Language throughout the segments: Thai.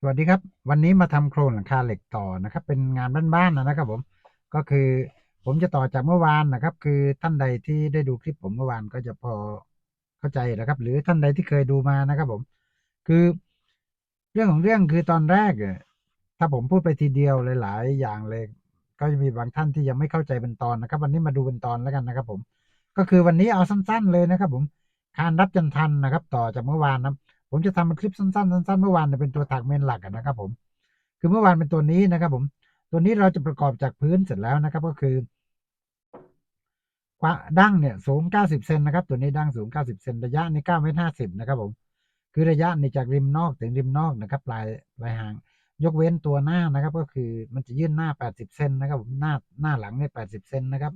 สวัสดีครับ วันนี้มาทำโครงหลังคาเหล็กต่อนะครับ เป็นงานบ้านๆนะครับผมก็คือผมจะต่อจากเมื่อวานนะครับ คือท่านใดที่ได้ดูคลิปผมเมื่อวานก็จะพอเข้าใจนะครับ หรือท่านใดที่เคยดูมานะครับผม คือ เรื่องของเรื่องคือตอนแรกถ้าผมพูดไปทีเดียวหลาย ๆ อย่างเลย ก็จะมีบางท่านที่ยังไม่เข้าใจเป็นตอนนะครับ วันนี้มาดูเป็นตอนแล้วกันนะครับ ผม ก็คือวันนี้เอาสั้น ๆ เลยนะครับ ผมคานรับจันทันนะครับ ต่อจากเมื่อวานนะ ผมจะทำเป็นคลิปสั้นๆสั้นๆเมื่อวานเป็นตัวถักเมนหลักนะครับ ผม คือเมื่อวานเป็นตัวนี้นะครับ ผม ตัวนี้เราจะประกอบจากพื้นเสร็จแล้วนะครับ ก็คือดั้งเนี่ยสูง 90 เซนนะครับ ตัวนี้ดั้งสูง 90 เซนระยะใน9เมตร50 นะครับ ผม คือระยะในจากริมนอกถึงริมนอกนะครับ ปลายปลายหาง ยกเว้นตัวหน้านะครับ ก็คือมันจะยื่นหน้า 80 เซนนะครับ ผมหน้าหน้าหลังเนี่ย80 เซนนะครับ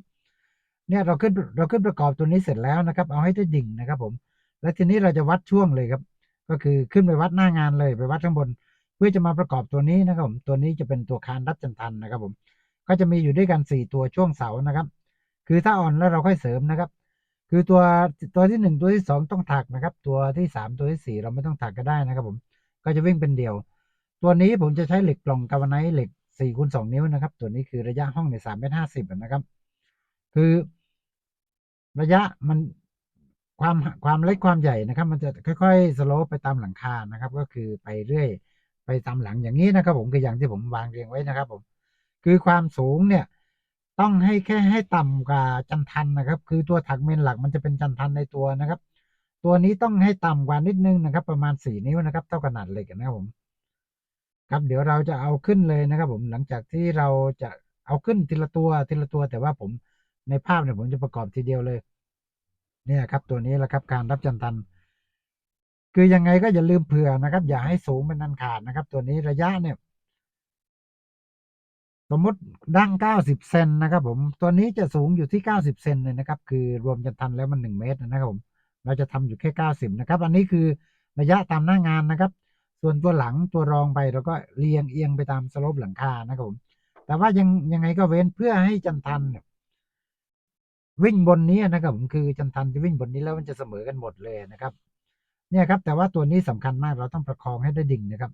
เนี่ยเราขึ้นเราขึ้นประกอบตัวนี้เสร็จแล้วนะครับ เอาให้ได้ดิ่งนะครับ ผม แล้วทีนี้เราจะวัดช่วงเลยครับ ก็คือขึ้นไปวัดหน้างานเลยไปวัดข้างบน เพื่อจะมาประกอบตัวนี้นะครับผมตัวนี้จะเป็นตัวคานรับจันทันนะครับผมก็จะมีอยู่ด้วยกัน 4 ตัวช่วงเสานะครับ คือถ้าอ่อนแล้วเราค่อยเสริมนะครับ คือตัวตัวที่หนึ่งตัวที่สองต้องถักนะครับ ตัวที่สามตัวที่สี่เราไม่ต้องถักก็ได้นะครับ ผมก็จะวิ่งเป็นเดี่ยว ตัวนี้ผมจะใช้เหล็กกล่องกาวไนท์เหล็กสี่คูณสองนิ้วนะครับ ตัวนี้คือระยะห้องในสามเมตรห้าสิบนะครับ คือระยะมัน ความความเล็กความใหญ่นะครับ มันจะค่อยๆสโลปไปตามหลังคานะครับ ก็คือไปเรื่อยไปตามหลังอย่างนี้นะครับ ผมคืออย่างที่ผมวางเรียงไว้นะครับ ผม คือความสูงเนี่ยต้องให้แค่ให้ต่ำกว่าจันทันนะครับ คือตัวถักเมนหลักมันจะเป็นจันทันในตัวนะครับ ตัวนี้ต้องให้ต่ำกว่านิดนึงนะครับ ประมาณสี่นิ้วนะครับ เท่าขนาดเหล็กนะครับผม ครับเดี๋ยวเราจะเอาขึ้นเลยนะครับ ผมหลังจากที่เราจะเอาขึ้นทีละตัวทีละตัวแต่ว่าผมในภาพเนี่ยผมจะประกอบทีเดียวเลย เนี่ยครับตัวนี้แหละครับการรับจันทัน คือยังไงก็อย่าลืมเผื่อนะครับ อย่าให้สูงเป็นนันขาดนะครับ ตัวนี้ระยะเนี่ย สมมติดั้งเก้าสิบเซนนะครับผมตัวนี้จะสูงอยู่ที่เก้าสิบเซนเลยนะครับ คือรวมจันทันแล้วมันหนึ่งเมตรนะครับผมเราจะทำอยู่แค่เก้าสิบนะครับ อันนี้คือระยะตามหน้างานนะครับ ส่วนตัวหลังตัวรองไปเราก็เรียงเอียงไปตามสโลปหลังคานะครับผมแต่ว่ายังยังไงก็เว้นเพื่อให้จันทันเนี่ย วิ่งบนนี้นะครับผมคือจันทันจะวิ่งบนนี้แล้วมันจะเสมอกันหมดเลยนะครับเนี่ยครับแต่ว่าตัวนี้สำคัญมากเราต้องประคองให้ได้ดิ่งนะครับ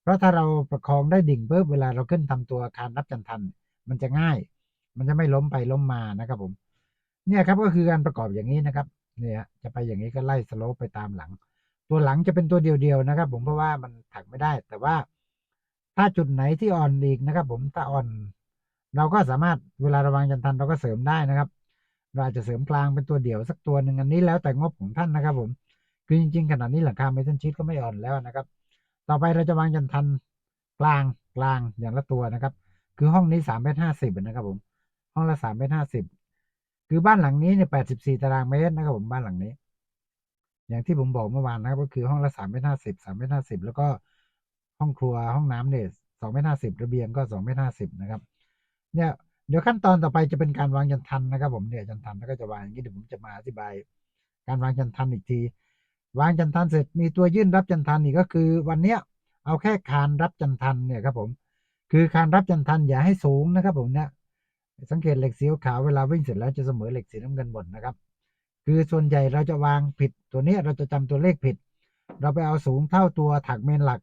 เพราะถ้าเราประคองได้ดิ่งเพิ่มเวลาเราขึ้นทำตัวคานรับจันทันมันจะง่าย มันจะไม่ล้มไปล้มมานะครับผม เนี่ยครับก็คือการประกอบอย่างนี้นะครับ เนี่ยจะไปอย่างนี้ก็ไล่สโลปไปตามหลัง ตัวหลังจะเป็นตัวเดียวๆนะครับ ผมเพราะว่ามันถักไม่ได้ แต่ว่าถ้าจุดไหนที่อ่อนอีกนะครับ ผมถ้าอ่อน เราก็สามารถเวลาระวางจันทันเราก็เสริมได้นะครับ เราจะเสริมกลางเป็นตัวเดี่ยวสักตัวหนึ่งอันนี้แล้วแต่งบของท่านนะครับ ผม คือจริง ๆขนาดนี้หลังคาเมทัลชีตก็ไม่อ่อนแล้วนะครับ ต่อไปเราจะวางยันทันกลางกลางอย่างละตัวนะครับ คือห้องนี้สามเมตรห้าสิบนะครับ ผม ห้องละสามเมตรห้าสิบคือบ้านหลังนี้เนี่ยแปดสิบสี่ตารางเมตรนะครับ ผมบ้านหลังนี้ อย่างที่ผมบอกเมื่อวานนะครับ ก็คือห้องละสามเมตรห้าสิบสามเมตรห้าสิบแล้วก็ห้องครัวห้องน้ำเนี่ยสองเมตรห้าสิบระเบียงก็สองเมตรห้าสิบนะครับ เนี่ย ดี๋ยวขั้นตอนต่อไปจะเป็นการวางยันทันนะครับ ผมเนี่ยยันทันแล้วก็จะวางอย่างนี้เดี๋ยวผมจะมาอธิบาย การวางยันทันอีกที วางจันทันเสร็จมีตัวยื่นรับจันทันอีกก็คือ วันเนี้ยเอาแค่คานรับจันทันเนี่ยครับผม คือคานรับจันทันอย่าให้สูงนะครับ ผมเนี่ยสังเกตเหล็กสีขาวเวลาวิ่งเสร็จแล้วจะเสมอเหล็กสีน้ำเงินหมดนะครับ คือส่วนใหญ่เราจะวางผิดตัวนี้เราจะจำตัวเลขผิด เราไปเอาสูงเท่าตัวถักเมนหลัก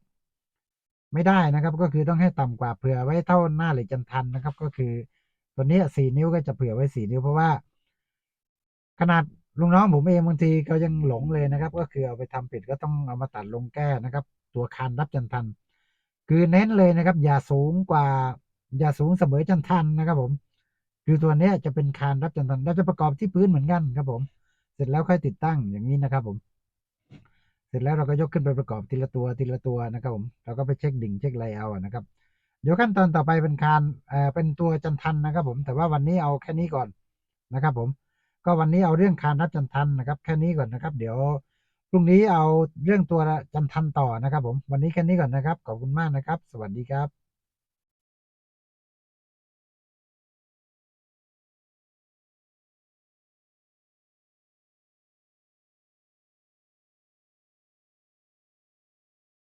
ไม่ได้นะครับ ก็คือต้องให้ต่ำกว่าเผื่อไว้เท่าหน้าเหล็กจันทันนะครับ ก็คือ ตัวนี้สี่นิ้วก็จะเผื่อไว้สี่นิ้วเพราะว่า ขนาดลุงน้องผมเองบางทีก็ยังหลงเลยนะครับ ก็คือเอาไปทำผิดก็ต้องเอามาตัดลงแก้นะครับ ตัวคานรับจันทัน คือเน้นเลยนะครับ อย่าสูงกว่า อย่าสูงเสมอจันทันนะครับ ผม คือตัวนี้จะเป็นคานรับจันทันเราจะประกอบที่พื้นเหมือนกันครับ ผม เสร็จแล้วค่อยติดตั้งอย่างนี้นะครับ ผม เสร็จแล้วเราก็ยกขึ้นไปประกอบทีละตัวทีละตัวนะครับ ผมเราก็ไปเช็คดิ่งเช็คไลเอานะครับ เดี๋ยวขั้นตอนต่อไปเป็นการเอ่อเป็นตัวจันทันนะครับ ผม แต่ว่าวันนี้เอาแค่นี้ก่อนนะครับ ผม ก็วันนี้เอาเรื่องคานรับจันทันนะครับ แค่นี้ก่อนนะครับ เดี๋ยวพรุ่งนี้เอาเรื่องตัวจันทันต่อนะครับ ผม วันนี้แค่นี้ก่อนนะครับ ขอบคุณมากนะครับ สวัสดีครับ